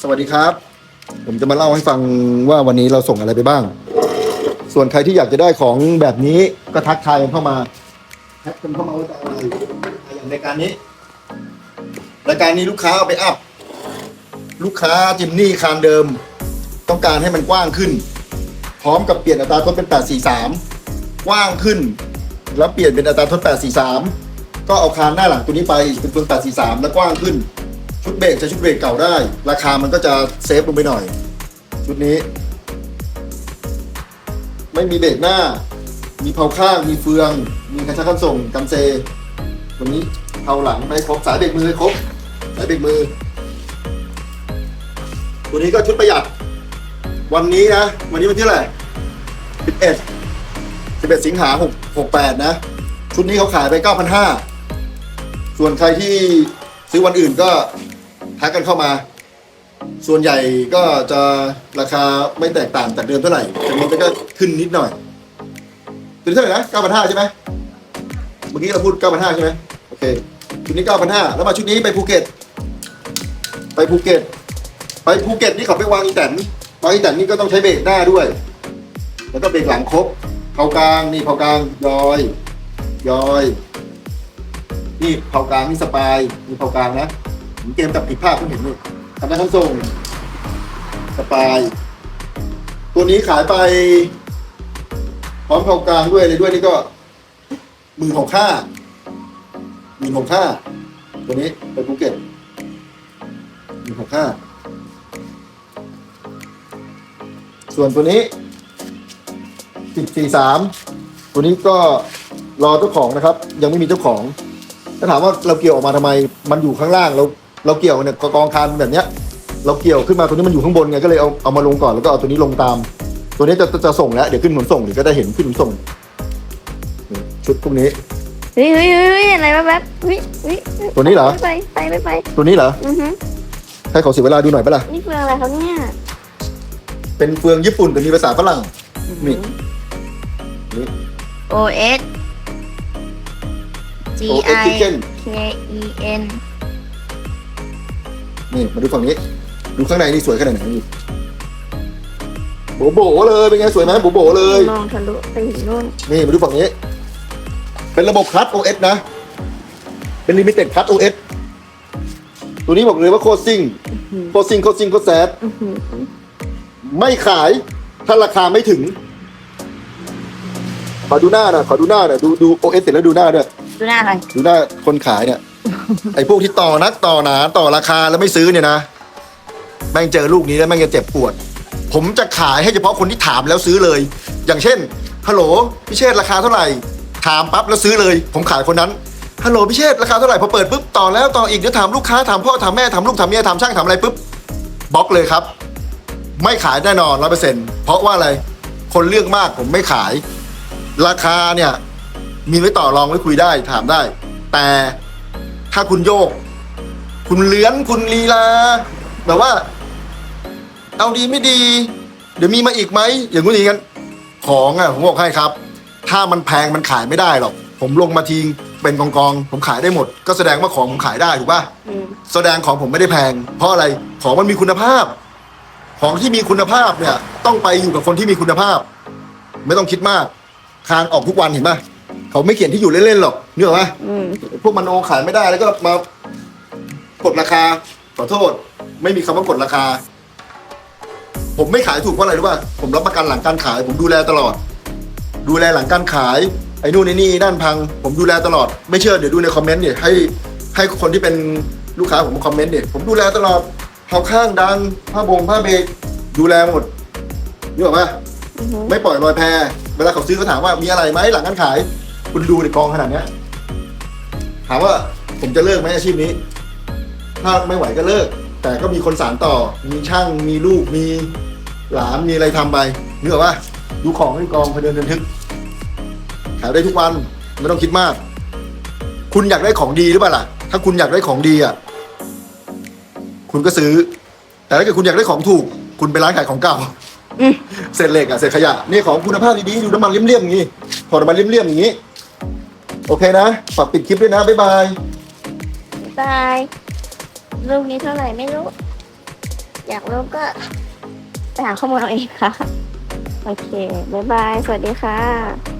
สวัสดีครับ ผมจะมาเล่าให้ฟังว่าวันนี้เราส่งอะไรไปบ้าง ส่วนใครที่อยากจะได้ของแบบนี้ก็ทักทายกันเข้ามาท็กกันเข้ามาว่าจะเอาอะไรอย่างรายการนี้รายการนี้ลูกค้าเอาไปอัพลูกค้าจิมนี่คานเดิม ต้องการให้มันกว้างขึ้น พร้อมกับเปลี่ยนอัตราทดเป็น 843 กว้างขึ้น แล้วเปลี่ยนเป็นอัตราทด843 ก็เอาคานหน้าหลังตัวนี้ไปเป็นเฟือง843 แล้วกว้างขึ้น ชุดเบรกจะชุดเบรกเก่าได้ ราคามันก็จะเซฟลงไปหน่อย ชุดนี้ ไม่มีเบรกหน้า มีเผาข้าง มีเฟือง มีกระชับขั้นส่งกันเซตัวนี้เผาหลังไม่ครบสายเบรกมือครบสายเบรกมือ ตัวนี้ก็ชุดประหยัด วันนี้นะ วันนี้วันที่อะไหรสิบเอ็ดสิบเอ็ดสิงหาหกหกแปดนะ ชุดนี้เขาขายไปเก้าพันห้าส่วนใครที่ซื้อวันอื่นก็ ทักกันเข้ามา ส่วนใหญ่ก็จะราคาไม่แตกต่างจากเดิมเท่าไหร่แต่มันก็ขึ้นนิดหน่อยตัวนี้เท่าไหร่นะเก้าพันห้าใช่ไหมเมื่อกี้เราพูดเก้าพันห้าใช่ไหมโอเคชุดนี้เก้าพันห้าแล้วมาชุดนี้ไปภูเก็ต ไปภูเก็ต ไปภูเก็ตนี่เขาไปวางอีแตนวางอีแตนนี่ก็ต้องใช้เบรกหน้าด้วย แล้วก็เบรกหลังครบเผากลางนี่เผากลางยอยยอย นี่เผากลางนี่สปายนี่เผากลางนะ ผมเกมจับผิดพลาดเพิ่งเห็นนี่ทำได้ทั้งส่งสปาย ตัวนี้ขายไป พร้อมเผากลางด้วยเลยด้วยนี่ก็หมื่นหกห้าหมื่นหกห้าตัวนี้ไปภูเก็ตหมื่นหกห้าส่วนตัวนี้สิบสี่สามตัวนี้ก็รอเจ้าของนะครับ ยังไม่มีเจ้าของถ้าถามว่าเราเกี่ยวออกมาทำไม มันอยู่ข้างล่างเรา เราเกี่ยวเนี่ยกองคานแบบเนี้ย เราเกี่ยวขึ้นมาตัวนี้มันอยู่ข้างบนไงก็เลยเอาเอามาลงก่อนแล้วก็เอาตัวนี้ลงตาม ตัวนี้จะจะจะส่งแล้วเดี๋ยวขึ้นขนส่งเดี๋ยวก็ได้เห็นขึ้นขนส่งนี่ชุดพวกนี้ เฮ้ยเฮ้ยเฮ้ยเฮ้ยอะไรแบบแบบเฮ้ยเฮ้ยตัวนี้เหรอไปไปไปไปตัวนี้เหรออือฮึให้เขาเสียเวลาดูหน่อยปะล่ะนี่คืออะไรเขาเนี่ยเป็นเฟืองญี่ปุ่นแต่มีภาษาฝรั่ง นี่นี่โอเอส G โอเอ I จิเกน K E N นี่มาดูฝั่งนี้ ดูข้างในนี่สวยขนาดไหนนี่โบโบเลยเป็นไงสวยไหมโบโบเลย มองทะลุไปถึงนู่นนี่มาดูฝั่งนี้ เป็นระบบคลัต OS นะ เป็นลิมิเต็ดคลัต OS ตัวนี้บอกเลยว่าโคตรซิ่งโคตรซิ่งโคตรซิ่งโคตรแซดอื้อหือไม่ขายถ้าราคาไม่ถึง ขอดูหน้าหน่อยขอดูหน้าหน่อยดูดู OS เสร็จแล้วดูหน้าด้วย ดูหน้าอะไรดูหน้าคนขายเนี่ย ไอ้พวกที่ต่อนักต่อหนาต่อราคาแล้วไม่ซื้อเนี่ยนะแม่งเจอลูกนี้แล้วแม่งจะเจ็บปวด ผมจะขายให้เฉพาะคนที่ถามแล้วซื้อเลย อย่างเช่นฮัลโหลพี่เชษราคาเท่าไหร่ ถามปั๊บแล้วซื้อเลย ผมขายคนนั้นฮัลโหลพี่เชษราคาเท่าไหร่พอเปิดปุ๊บต่อแล้วต่ออีกเดี๋ยวถามลูกค้าถามพ่อถามแม่ถามลูกถามเมียถามช่างถามอะไรปุ๊บบล็อกเลยครับ ไม่ขายแน่นอนร้อยเปอร์เซ็นต์เพราะว่าอะไรคนเรื่องมากผมไม่ขาย ราคาเนี่ยมีไว้ต่อรองไว้คุยได้ถามได้ แต่ ถ้าคุณโยก คุณเลื้อนคุณลีลา แบบว่า เอาดีไม่ดี เดี๋ยวมีมาอีกไหมอย่างงู้นอย่างนั้นของอะผมบอกให้ครับ ถ้ามันแพงมันขายไม่ได้หรอก ผมลงมาทิ้งเป็นกองกองๆผมขายได้หมด ก็แสดงว่าของผมขายได้ถูกป่ะอืมแสดงของผมไม่ได้แพง เพราะอะไรของมันมีคุณภาพ ของที่มีคุณภาพเนี่ย ต้องไปอยู่กับคนที่มีคุณภาพ ไม่ต้องคิดมากคานออกทุกวันเห็นป่ะ เขาไม่เขียนที่อยู่เล่นๆหรอกเนื้ออกปะอืมพวกมันโอขายไม่ได้แล้วก็มากดราคาขอโทษ ไม่มีคำว่ากดราคา ผมไม่ขายถูกเพราะอะไรรู้ป่ะผมรับประกันหลังการขาย ผมดูแลตลอด ดูแลหลังการขายไอ้นู่นไอ้นี่นั่นพัง ผมดูแลตลอดไม่เชื่อเดี๋ยวดูในคอมเมนต์เนี่ยให้ให้คนที่เป็นลูกค้าผมมาคอมเมนต์เนี่ยผมดูแลตลอดเผาข้างดังผ้าบงผ้าเบรกดูแลหมดนี่บอกว่าอือฮึ ไม่ปล่อยลอยแพเวลาเขาซื้อเขาถามว่ามีอะไรไหมหลังการขาย คุณดูในกองขนาดเนี้ยถามว่าผมจะเลิกไหมอาชีพนี้ ถ้าไม่ไหวก็เลิก แต่ก็มีคนสานต่อ มีช่าง มีลูก มีหลาน มีอะไรทำไปนึกออกปะดูของในกองพเดินเดินทึก ขายได้ทุกวันไม่ต้องคิดมาก คุณอยากได้ของดีหรือเปล่าล่ะ ถ้าคุณอยากได้ของดีอะ คุณก็ซื้อ แต่ถ้าเกิดคุณอยากได้ของถูก คุณไปร้านขายของเก่าอืมเศษเหล็กอะเศษขยะนี่ของคุณภาพดีๆดูน้ำมันเลี่ยมๆอย่างนี้พอน้ำมันเลี่ยมๆอย่างนี้ โอเคนะฝากปิดคลิปด้วยนะ บ๊ายบาย บายลูกนี้เท่าไหร่ไม่รู้ อยากรู้ก็ไปหาข้อมูลเอาเองค่ะ โอเค บ๊ายบาย สวัสดีค่ะ